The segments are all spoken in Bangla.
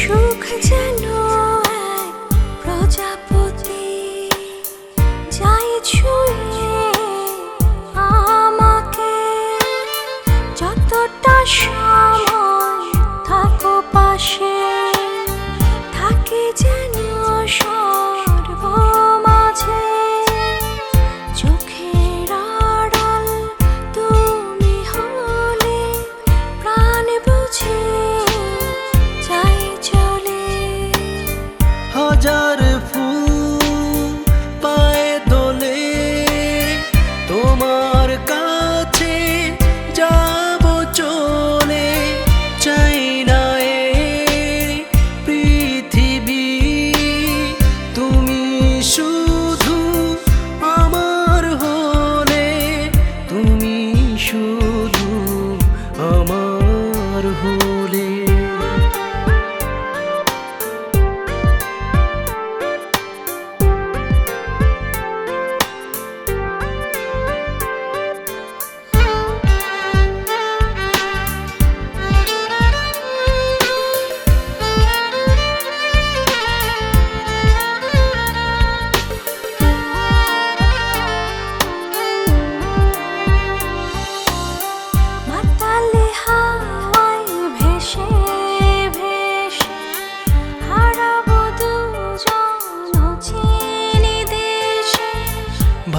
সুখ জানো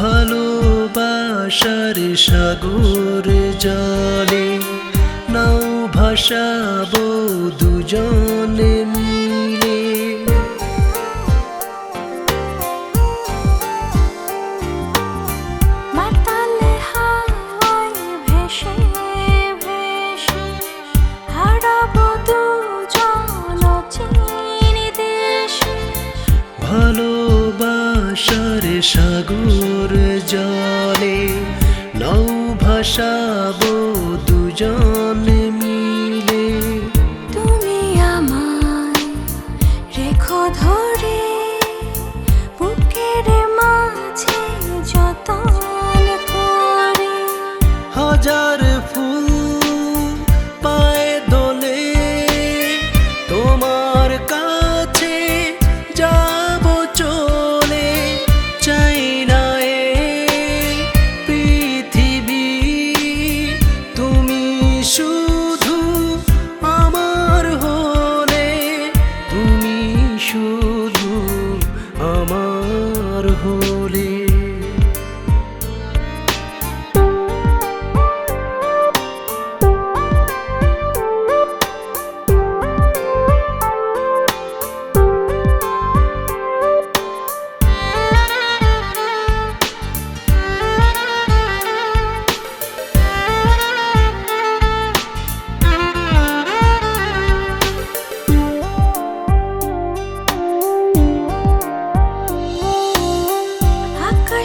ভালোবাসার সাগর জলে নাও ভাসাবো দুজন। সাগর জলে নৌ ভাসাবো দুজন মিলে। তুমি আমার রেখো ধরে বুকের মাঝে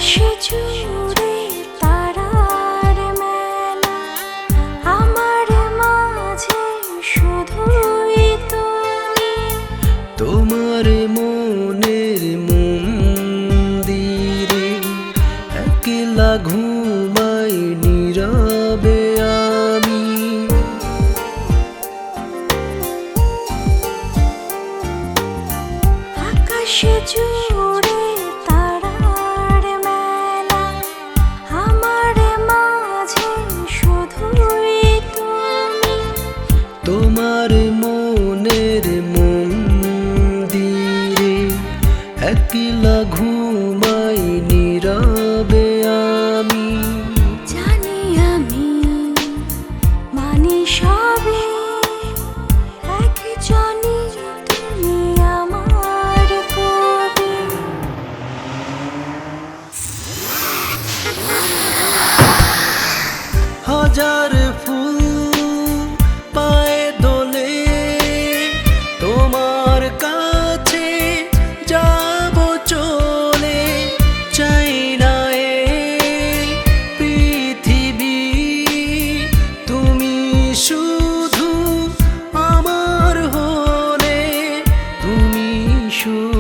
should you Happy love. shoes.